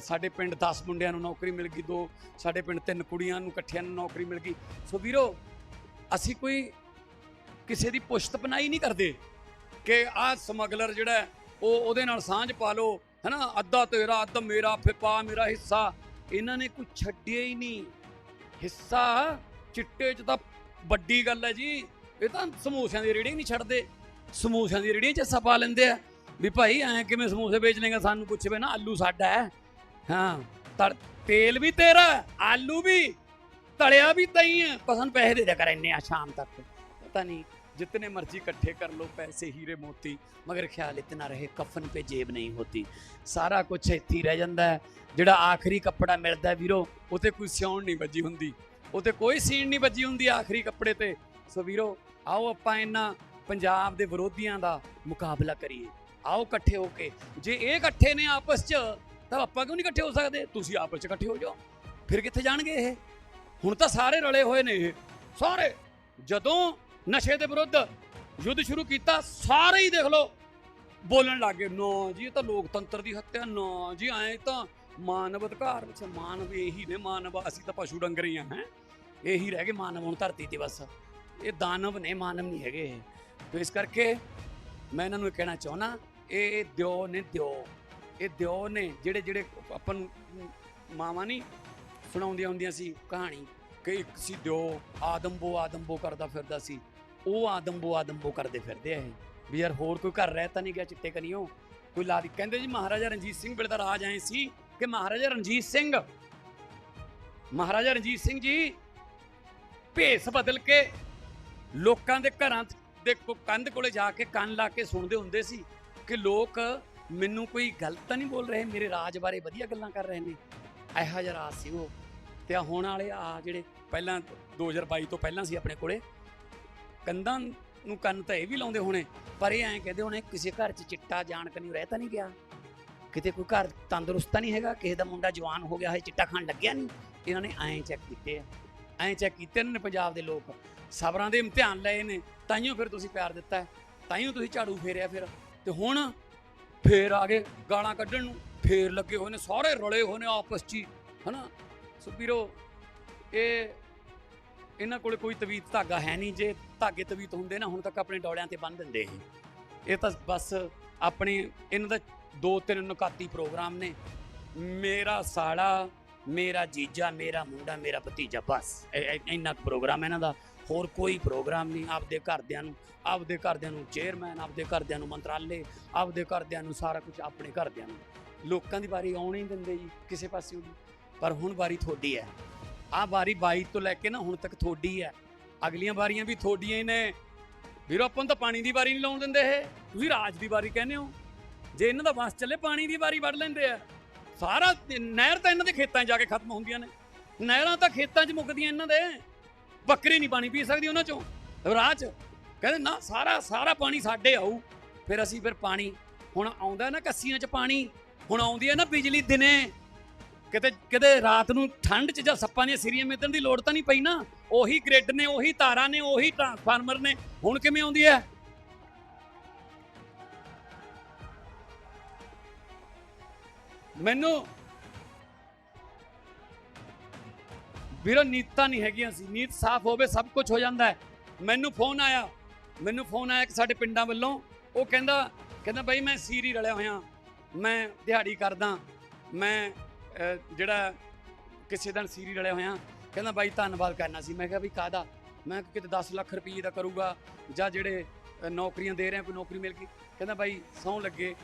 ਸਾਡੇ ਪਿੰਡ 10 ਮੁੰਡਿਆਂ ਨੂੰ ਨੌਕਰੀ ਮਿਲ ਗਈ, ਦੋ, ਸਾਡੇ ਪਿੰਡ ਤਿੰਨ ਕੁੜੀਆਂ ਨੂੰ, ਇਕੱਠਿਆਂ ਨੂੰ ਨੌਕਰੀ ਮਿਲ ਗਈ। ਸੋ ਵੀਰੋ ਅਸੀਂ ਕੋਈ ਕਿਸੇ ਦੀ ਪੁਸ਼ਤ ਪਨਾਈ ਨਹੀਂ ਕਰਦੇ ਕਿ ਆਹ ਸਮਗਲਰ ਜਿਹੜਾ ਉਹ ਉਹਦੇ ਨਾਲ ਸਾਂਝ ਪਾ ਲਓ, ਹੈਨਾ? ਅੱਧਾ ਤੇਰਾ, ਅੱਧਾ ਮੇਰਾ ਫਿਪਾ ਮੇਰਾ ਹਿੱਸਾ। ਇਹਨਾਂ ਨੇ ਕੋਈ ਛੱਡਿਆ ਹੀ ਨਹੀਂ। ਹਿੱਸਾ ਚਿੱਟੇ 'ਚ ਤਾਂ ਵੱਡੀ ਗੱਲ ਹੈ ਜੀ, ਇਹ ਤਾਂ ਸਮੋਸਿਆਂ ਦੀ ਰੇੜੀ ਨਹੀਂ ਛੱਡਦੇ। ਸਮੋਸਿਆਂ ਦੀ ਰੇੜੀ 'ਚ ਹਿੱਸਾ ਪਾ ਲੈਂਦੇ ਆ। ਵੀ ਭਾਈ ਐਂ ਕਿਵੇਂ ਸਮੋਸੇ ਵੇਚ ਲੇਗਾ ਸਾਨੂੰ ਪੁੱਛਵੇ ਨਾ, ਆਲੂ ਸਾਡਾ ਹੈ। ਹਾਂ ਤੇਲ ਵੀ ਤੇਰਾ, ਆਲੂ ਵੀ। ਤਲਿਆ ਵੀ ਤਈ ਹੈ ਪਸੰਦ ਪੈਸੇ ਦੇ ਦਿਆ ਕਰ ਇੰਨੇ ਆ ਸ਼ਾਮ ਤੱਕ ਪਤਾ ਨਹੀਂ जितने मर्जी इकट्ठे कर लो पैसे हीरे मोती मगर ख्याल इतना रहे कफन पे जेब नहीं होती ਸਾਰਾ ਕੁਝ ਇੱਥੇ ਹੀ ਰਹਿ ਜਾਂਦਾ ਹੈ ਜਿਹੜਾ ਆਖਰੀ ਕੱਪੜਾ ਮਿਲਦਾ ਹੈ ਵੀਰੋ ਉਤੇ ਕੋਈ ਸਿਉਣ ਨਹੀਂ ਵੱਜੀ ਹੁੰਦੀ ਉਤੇ ਕੋਈ ਸੀਣ ਨਹੀਂ ਵੱਜੀ ਹੁੰਦੀ ਆਖਰੀ ਕੱਪੜੇ ਤੇ ਸੋ ਵੀਰੋ ਆਓ ਆਪਾਂ ਇਹਨਾਂ ਪੰਜਾਬ ਦੇ ਵਿਰੋਧੀਆਂ ਦਾ ਮੁਕਾਬਲਾ ਕਰੀਏ ਆਓ ਇਕੱਠੇ ਹੋ ਕੇ ਜੇ ਇਹ ਇਕੱਠੇ ਨੇ ਆਪਸ 'ਚ ਤਾਂ ਆਪਾਂ ਕਿਉਂ ਨਹੀਂ ਇਕੱਠੇ ਹੋ ਸਕਦੇ ਤੁਸੀਂ ਆਪਸ 'ਚ ਇਕੱਠੇ ਹੋ ਜਾਓ ਫਿਰ ਕਿੱਥੇ ਜਾਣਗੇ ਇਹ ਹੁਣ ਤਾਂ ਸਾਰੇ ਰਲੇ ਹੋਏ ਨੇ ਇਹ। ਸਾਰੇ। ਜਦੋਂ ਨਸ਼ੇ ਦੇ ਵਿਰੁੱਧ ਯੁੱਧ ਸ਼ੁਰੂ ਕੀਤਾ, ਸਾਰੇ ਹੀ ਦੇਖ ਲਓ, ਬੋਲਣ ਲੱਗੇ ਨਾ ਜੀ, ਇਹ ਤਾਂ ਲੋਕਤੰਤਰ ਦੀ ਹੱਤਿਆ, ਨਾ ਜੀ, ਐਂ ਤਾਂ ਮਾਨਵ ਅਧਿਕਾਰ ਵਿੱਚ ਮਾਨਵ ਇਹੀ ਨੇ, ਮਾਨਵ ਅਸੀਂ ਤਾਂ ਪਸ਼ੂ ਡੰਗਰ ਹੀ ਆ, ਹੈ। ਇਹੀ ਰਹਿ ਗਏ ਮਾਨਵ ਹੁਣ ਧਰਤੀ ਤੇ ਬਸ। ਇਹ ਦਾਨਵ ਨੇ, ਮਾਨਵ ਨਹੀਂ ਹੈਗੇ ਇਹ। ਤੇ ਇਸ ਕਰਕੇ ਮੈਂ ਇਹਨਾਂ ਨੂੰ ਇਹ ਕਹਿਣਾ ਚਾਹੁੰਦਾ ਇਹ ਦਿਓ ਨੇ ਦਿਓ। ਇਹ ਦਿਓ ਨੇ, ਜਿਹੜੇ ਜਿਹੜੇ ਆਪਾਂ ਨੂੰ ਮਾਵਾਂ ਨਹੀਂ ਸੁਣਾਉਂਦੀਆਂ ਹੁੰਦੀਆਂ ਸੀ ਕਹਾਣੀ ਕਿ ਇੱਕ ਸੀ ਦਿਓ, ਆਦਮਬੋ ਆਦਮਬੋ ਕਰਦਾ ਫਿਰਦਾ ਸੀ। ਉਹ ਆਦਮਬੋ ਆਦਮਬੋ ਕਰਦੇ ਫਿਰਦੇ ਆ ਇਹ। ਵੀ ਯਾਰ ਹੋਰ ਕੋਈ ਘਰ ਰਹਿ ਤਾਂ ਨਹੀਂ ਗਿਆ ਚਿੱਟੇ ਕਨੀਓ? ਕੋਈ ਲਾ ਦੀ ਕਹਿੰਦੇ ਜੀ ਮਹਾਰਾਜਾ ਰਣਜੀਤ ਸਿੰਘ ਵੇਲੇ ਦਾ ਰਾਜ ਐ ਸੀ ਕਿ ਮਹਾਰਾਜਾ ਰਣਜੀਤ ਸਿੰਘ ਮਹਾਰਾਜਾ ਰਣਜੀਤ ਸਿੰਘ ਜੀ, ਭੇਸ ਬਦਲ ਕੇ ਲੋਕਾਂ ਦੇ ਘਰਾਂ ਦੇ ਕੋ- ਕੰਧ ਕੋਲੇ ਜਾ ਕੇ ਕੰਨ ਲਾ ਕੇ ਸੁਣਦੇ ਹੁੰਦੇ ਸੀ ਕਿ ਲੋਕ ਮੈਨੂੰ ਕੋਈ ਗਲਤ ਤਾਂ ਨਹੀਂ ਬੋਲ ਰਹੇ? ਮੇਰੇ ਰਾਜ ਬਾਰੇ ਵਧੀਆ ਗੱਲਾਂ ਕਰ ਰਹੇ ਨੇ। ਇਹੋ ਜਿਹਾ ਰਾਜ ਸੀ ਉਹ। ਤੇ ਆਹ ਹੁਣ ਵਾਲੇ ਆ ਜਿਹੜੇ ਪਹਿਲਾਂ 2022 ਤੋਂ ਪਹਿਲਾਂ ਸੀ ਆਪਣੇ ਕੋਲੇ, ਕੰਧਾਂ ਨੂੰ ਕੰਨ ਤਾਂ ਇਹ ਵੀ ਲਾਉਂਦੇ ਹੋਣੇ, ਪਰ ਇਹ ਐਂ ਕਹਿੰਦੇ ਹੋਣੇ, ਕਿਸੇ ਘਰ 'ਚ ਚਿੱਟਾ ਜਾਣ ਕਨੀ ਰਹਿ ਤਾਂ ਨਹੀਂ ਗਿਆ। ਕਿਤੇ ਕੋਈ ਘਰ ਤੰਦਰੁਸਤ ਤਾਂ ਨਹੀਂ ਹੈਗਾ, ਕਿਸੇ ਦਾ ਮੁੰਡਾ ਜਵਾਨ ਹੋ ਗਿਆ ਹੈ ਚਿੱਟਾ ਖਾਣ ਲੱਗਿਆ ਨਹੀਂ। ਇਹਨਾਂ ਨੇ ਐਂ ਚੈੱਕ ਕੀਤੇ ਆ। ਐਂ ਚੈੱਕ ਕੀਤੇ ਇਹਨਾਂ ਨੇ ਪੰਜਾਬ ਦੇ ਲੋਕ। ਸਬਰਾਂ ਦੇ ਇਮਤਿਹਾਨ ਲਏ ਨੇ ਤਾਈਓ ਫਿਰ ਤੁਸੀਂ ਪਿਆਰ ਦਿੱਤਾ ਤਾਈਓ ਤੁਸੀਂ ਝਾੜੂ ਫੇਰਿਆ ਫਿਰ। ਤੇ ਹੁਣ ਫੇਰ ਆ ਗਏ ਗਾਲਾਂ ਕੱਢਣ ਨੂੰ, ਫੇਰ ਲੱਗੇ ਹੋਏ ਨੇ, ਸਾਰੇ ਰਲੇ ਹੋਏ ਨੇ ਆਪਸ 'ਚ ਹੀ, ਹਨਾ? ਸੋ ਵੀਰੋ, ਇਹ ਇਹਨਾਂ ਕੋਲੇ ਕੋਈ ਤਵੀਤ ਧਾਗਾ ਹੈ ਨਹੀਂ। ਜੇ ਧਾਗੇ ਤਵੀਤ ਹੁੰਦੇ ਨਾ, ਹੁਣ ਤੱਕ ਆਪਣੇ ਡੌਲਿਆਂ ਤੇ ਬੰਨ ਦਿੰਦੇ ਇਹ। ਇਹ ਤਾਂ ਬਸ ਆਪਣੇ, ਇਹਨਾਂ ਦਾ ਦੋ ਤਿੰਨ ਨੁਕਾਤੀ ਪ੍ਰੋਗਰਾਮ ਨੇ। ਮੇਰਾ ਸਾਲਾ, ਮੇਰਾ ਜੀਜਾ, ਮੇਰਾ ਮੁੰਡਾ, ਮੇਰਾ ਭਤੀਜਾ, ਬਸ। ਇਹ- ਇੰਨਾ ਕੁ ਪ੍ਰੋਗਰਾਮ ਇਹਨਾਂ ਦਾ। ਹੋਰ ਕੋਈ ਪ੍ਰੋਗਰਾਮ ਨਹੀਂ। ਆਪਦੇ ਘਰਦਿਆਂ ਨੂੰ, ਆਪਦੇ ਘਰਦਿਆਂ ਨੂੰ ਚੇਅਰਮੈਨ ਆਪਦੇ ਘਰਦਿਆਂ ਨੂੰ ਮੰਤਰਾਲੇ, ਆਪਦੇ ਘਰਦਿਆਂ ਨੂੰ ਸਾਰਾ ਕੁਝ ਆਪਣੇ ਘਰਦਿਆਂ ਨੂੰ। ਲੋਕਾਂ ਦੀ ਵਾਰੀ ਆਉਣ ਹੀ ਦਿੰਦੇ ਜੀ, ਕਿਸੇ ਪਾਸਿਓਂ ਵੀ। ਪਰ ਹੁਣ ਵਾਰੀ ਤੁਹਾਡੀ ਹੈ। ਆਹ ਵਾਰੀ 22 ਤੋਂ ਲੈ ਕੇ ਨਾ ਹੁਣ ਤੱਕ ਤੁਹਾਡੀ ਹੈ। ਅਗਲੀਆਂ ਵਾਰੀਆਂ ਵੀ ਤੁਹਾਡੀਆਂ ਹੀ ਨੇ। ਵੀਰੋ, ਆਪਾਂ ਨੂੰ ਤਾਂ ਪਾਣੀ ਦੀ ਵਾਰੀ ਨਹੀਂ ਲਾਉਣ ਦਿੰਦੇ ਇਹ। ਤੁਸੀਂ ਰਾਜ ਦੀ ਵਾਰੀ ਕਹਿੰਦੇ ਹੋ। ਜੇ ਇਹਨਾਂ ਦਾ ਵਸ ਚੱਲੇ, ਪਾਣੀ ਦੀ ਵਾਰੀ ਵੱਢ ਲੈਂਦੇ ਆ। ਸਾਰਾ ਨਹਿਰ ਤਾਂ ਇਹਨਾਂ ਦੇ ਖੇਤਾਂ 'ਚ ਜਾ ਕੇ ਖਤਮ ਹੁੰਦੀਆਂ ਨੇ। ਨਹਿਰਾਂ ਤਾਂ ਖੇਤਾਂ 'ਚ ਮੁੱਕਦੀਆਂ ਇਹਨਾਂ ਦੇ। ਬੱਕਰੀ ਨਹੀਂ ਪਾਣੀ ਪੀ ਸਕਦੀ ਉਹਨਾਂ 'ਚੋਂ। ਰਾਹ 'ਚ ਕਹਿੰਦੇ, ਨਾ, ਸਾਰਾ ਸਾਰਾ ਪਾਣੀ ਸਾਡੇ ਆਊ। ਫਿਰ ਅਸੀਂ ਫਿਰ ਪਾਣੀ, ਹੁਣ ਆਉਂਦਾ ਨਾ ਕੱਸੀਆਂ 'ਚ ਪਾਣੀ, ਹੁਣ ਆਉਂਦੀ ਹੈ ਨਾ ਬਿਜਲੀ ਦਿਨੇ। ਕਿਤੇ ਕਿਤੇ ਰਾਤ ਨੂੰ ਠੰਡ 'ਚ ਜਾਂ ਸੱਪਾਂ ਦੀਆਂ ਸਿਰੀਆਂ ਮਿੱਧਣ ਦੀ ਲੋੜ ਤਾਂ ਨਹੀਂ ਪਈ ਨਾ? ਉਹੀ ਗ੍ਰਿਡ ਨੇ, ਉਹੀ ਤਾਰਾਂ ਨੇ, ਉਹੀ ਟਰਾਂਸਫਾਰਮਰ ਨੇ। ਹੁਣ ਕਿਵੇਂ ਆਉਂਦੀ ਹੈ ਮੈਨੂੰ ਵੀਰੋ ਨੀਤਾਂ ਨਹੀਂ ਹੈਗੀਆਂ ਸੀ। ਨੀਤ ਸਾਫ਼ ਹੋਵੇ, ਸਭ ਕੁਝ ਹੋ ਜਾਂਦਾ ਹੈ ਮੈਨੂੰ ਫੋਨ ਆਇਆ। ਮੈਨੂੰ ਫੋਨ ਆਇਆ ਕਿ ਸਾਡੇ ਪਿੰਡਾਂ ਵੱਲੋਂ। ਉਹ ਕਹਿੰਦਾ ਕਹਿੰਦਾ ਬਾਈ ਮੈਂ ਸੀਰੀ ਰਲਿਆ ਹੋਇਆ। ਮੈਂ ਦਿਹਾੜੀ ਕਰਦਾ। ਮੈਂ ਜਿਹੜਾ ਕਿਸੇ ਦਿਨ ਸੀਰੀ ਰਲਿਆ ਹੋਇਆ ਕਹਿੰਦਾ ਬਾਈ ਧੰਨਵਾਦ ਕਰਨਾ ਸੀ। ਮੈਂ ਕਿਹਾ ਵੀ ਕਾਦਾ ਮੈਂ ਕਿਤੇ 10 ਲੱਖ ਰੁਪਏ ਦਾ ਕਰੂਗਾ ਜਾਂ ਜਿਹੜੇ ਨੌਕਰੀਆਂ ਦੇ ਰਹੇ ਆ, ਕੋਈ ਨੌਕਰੀ ਮਿਲ ਗਈ। ਕਹਿੰਦਾ ਬਾਈ ਸੌਂ ਲੱਗੇ।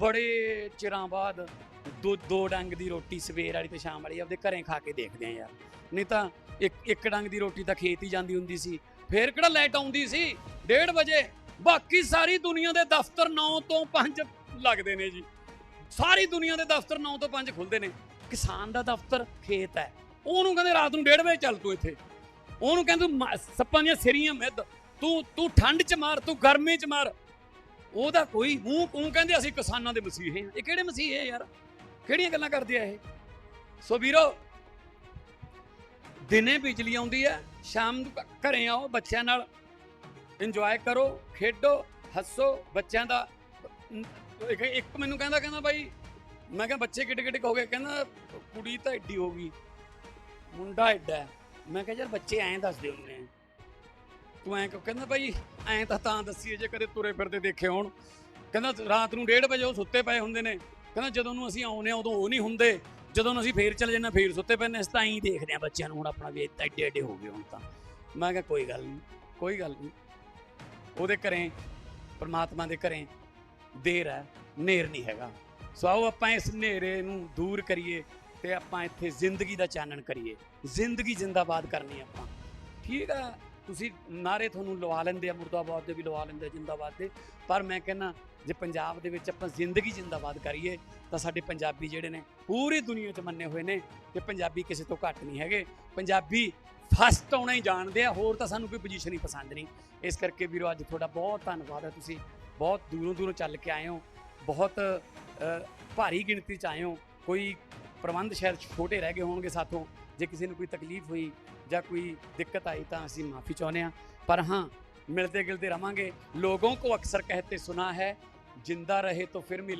ਬੜੇ ਚਿਰਾਂ ਬਾਅਦ ਦੋ ਦੋ ਡੰਗ ਦੀ ਰੋਟੀ ਸਵੇਰ ਵਾਲੀ ਤੇ ਸ਼ਾਮ ਵਾਲੀ ਆਪਦੇ ਘਰੇ ਖਾ ਕੇ ਦੇਖਦੇ ਆ ਯਾਰ। ਨਹੀਂ ਤਾਂ ਇੱਕ ਇੱਕ ਡੰਗ ਦੀ ਰੋਟੀ ਤਾਂ ਖੇਤ ਹੀ ਜਾਂਦੀ ਹੁੰਦੀ ਸੀ। ਫੇਰ ਕਿਹੜਾ ਲਾਈਟ ਆਉਂਦੀ ਸੀ? 1:30 ਵਜੇ। ਬਾਕੀ ਸਾਰੀ ਦੁਨੀਆ ਦੇ ਦਫ਼ਤਰ 9 ਤੋਂ 5 ਲੱਗਦੇ ਨੇ ਜੀ। ਸਾਰੀ ਦੁਨੀਆ ਦੇ ਦਫ਼ਤਰ 9 ਤੋਂ 5 ਖੁੱਲਦੇ ਨੇ। ਕਿਸਾਨ ਦਾ ਦਫ਼ਤਰ ਖੇਤ ਹੈ। ਉਹਨੂੰ ਕਹਿੰਦੇ ਰਾਤ ਨੂੰ 1:30 ਵਜੇ ਚੱਲ ਤੂੰ ਇੱਥੇ। ਉਹਨੂੰ ਕਹਿੰਦੇ ਮ- ਸੱਪਾਂ ਦੀਆਂ ਸਿਰੀਆਂ ਮਿੱਧ। ਤੂੰ ਤੂੰ ਠੰਡ 'ਚ ਮਾਰ, ਤੂੰ ਗਰਮੀ 'ਚ ਮਾਰ। ਉਹਦਾ ਕੋਈ ਮੂੰਹ ਕੂੰ ਕਹਿੰਦੇ ਅਸੀਂ ਕਿਸਾਨਾਂ ਦੇ ਮਸੀਹੇ ਹਾਂ। ਇਹ ਕਿਹੜੇ ਮਸੀਹੇ ਯਾਰ? ਕਿਹੜੀਆਂ ਗੱਲਾਂ ਕਰਦੇ ਆ ਇਹ? ਸੋ ਵੀਰੋ, ਦਿਨੇ ਬਿਜਲੀ ਆਉਂਦੀ ਹੈ, ਸ਼ਾਮ ਨੂੰ ਘਰੇ ਆਓ ਬੱਚਿਆਂ ਨਾਲ। ਇੰਜੋਏ ਕਰੋ, ਖੇਡੋ, ਹੱਸੋ, ਬੱਚਿਆਂ ਦਾ ਇੱਕ ਮੈਨੂੰ ਕਹਿੰਦਾ ਕਹਿੰਦਾ ਬਾਈ ਮੈਂ ਕਿਹਾ ਬੱਚੇ ਕਿੱਡੇ ਕਿੱਡੇ ਕੁ ਹੋ ਗਏ? ਕਹਿੰਦਾ ਕੁੜੀ ਤਾਂ ਐਡੀ ਹੋ ਗਈ। ਮੁੰਡਾ ਐਡਾ ਮੈਂ ਕਿਹਾ ਯਾਰ ਬੱਚੇ ਐਂ ਦੱਸਦੇ ਹੁੰਦੇ ਆ। ਤੂੰ ਐਂ ਕਿਉਂ ਕਹਿੰਦਾ ਭਾਈ, ਐਂ ਤਾਂ ਤਾਂ ਦੱਸੀਏ ਜੇ ਕਦੇ ਤੁਰੇ ਫਿਰਦੇ ਦੇਖੇ ਹੋਣ। ਕਹਿੰਦਾ ਰਾਤ ਨੂੰ 1:30 ਵਜੇ ਉਹ ਸੁੱਤੇ ਪਏ ਹੁੰਦੇ ਨੇ। ਕਹਿੰਦਾ ਜਦੋਂ ਨੂੰ ਅਸੀਂ ਆਉਨੇ ਆ ਉਦੋਂ ਉਹ ਨਹੀਂ ਹੁੰਦੇ। ਜਦੋਂ ਨੂੰ ਅਸੀਂ ਫੇਰ ਚਲੇ ਜੰਨਾ ਫੇਰ ਸੁੱਤੇ ਪਏ ਨੇ। ਇਸ ਤਾਂ ਹੀ ਦੇਖਦੇ ਆ ਬੱਚਿਆਂ ਨੂੰ ਹੁਣ ਆਪਣਾ ਵੀ ਇੱਦਾਂ ਐਡੇ ਐਡੇ ਹੋ ਗਏ ਹੁਣ ਤਾਂ। ਮੈਂ ਕਿਹਾ ਕੋਈ ਗੱਲ ਨਹੀਂ, ਕੋਈ ਗੱਲ ਨਹੀਂ। ਉਹਦੇ ਘਰੇ, ਪਰਮਾਤਮਾ ਦੇ ਘਰੇ ਦੇਰ ਹੈ, ਨੇਰ ਨਹੀਂ ਹੈਗਾ। ਸੋ ਆਓ ਆਪਾਂ ਇਸ ਹਨੇਰੇ ਨੂੰ ਦੂਰ ਕਰੀਏ ਤੇ ਆਪਾਂ ਇੱਥੇ ਜ਼ਿੰਦਗੀ ਦਾ ਚਾਨਣ ਕਰੀਏ। ਜ਼ਿੰਦਗੀ ਜਿੰਦਾਬਾਦ ਕਰਨੀ ਆਪਾਂ। ਠੀਕ ਆ, ਤੁਸੀਂ ਨਾਰੇ ਤੁਹਾਨੂੰ ਲਵਾ ਲੈਂਦੇ ਆ, ਮੁਰਦਾਬਾਦ ਦੇ ਵੀ ਲਵਾ ਲੈਂਦੇ ਜਿੰਦਾਬਾਦ ਦੇ। ਪਰ ਮੈਂ ਕਹਿੰਨਾ ਜੇ ਪੰਜਾਬ ਦੇ ਵਿੱਚ ਆਪਾਂ ਜ਼ਿੰਦਗੀ ਜਿੰਦਾਬਾਦ ਕਰੀਏ, ਤਾਂ ਸਾਡੇ ਪੰਜਾਬੀ ਜਿਹੜੇ ਨੇ, ਪੂਰੀ ਦੁਨੀਆ 'ਚ ਮੰਨੇ ਹੋਏ ਨੇ ਕਿ ਪੰਜਾਬੀ ਕਿਸੇ ਤੋਂ ਘੱਟ ਨਹੀਂ ਹੈਗੇ। ਪੰਜਾਬੀ ਫਸਟ ਆਉਣਾ ਹੀ ਜਾਣਦੇ ਆ, ਹੋਰ ਤਾਂ ਸਾਨੂੰ ਕੋਈ ਪੋਜੀਸ਼ਨ ਹੀ ਪਸੰਦ ਨਹੀਂ। ਇਸ ਕਰਕੇ ਵੀਰੋ, ਅੱਜ ਤੁਹਾਡਾ ਬਹੁਤ ਧੰਨਵਾਦ ਹੈ ਤੁਸੀਂ। ਬਹੁਤ ਦੂਰੋਂ ਦੂਰੋਂ ਚੱਲ ਕੇ ਆਏ ਹੋ। ਬਹੁਤ ਭਾਰੀ ਗਿਣਤੀ ਚ ਆਏ ਹੋ। ਕੋਈ ਪ੍ਰਬੰਧ ਸ਼ਹਿਰ 'ਚ ਛੋਟੇ ਰਹਿ ਗਏ ਹੋਣਗੇ ਸਾਥੋਂ। ਜੇ ਕਿਸੇ ਨੂੰ ਕੋਈ ਤਕਲੀਫ ਹੋਈ ਜਾਂ ਕੋਈ ਦਿੱਕਤ ਆਈ ਤਾਂ ਅਸੀਂ ਮਾਫੀ ਚਾਹੁੰਦੇ ਹਾਂ। ਪਰ ਹਾਂ ਮਿਲਦੇ ਗਿਲਦੇ ਰਵਾਂਗੇ ਲੋਗੋਂ ਕੋ ਅਕਸਰ ਕਹਤੇ ਸੁਣਾ ਹੈ, ਜਿੰਦਾ ਰਹੇ ਤੋ ਫਿਰ ਮਿਲ।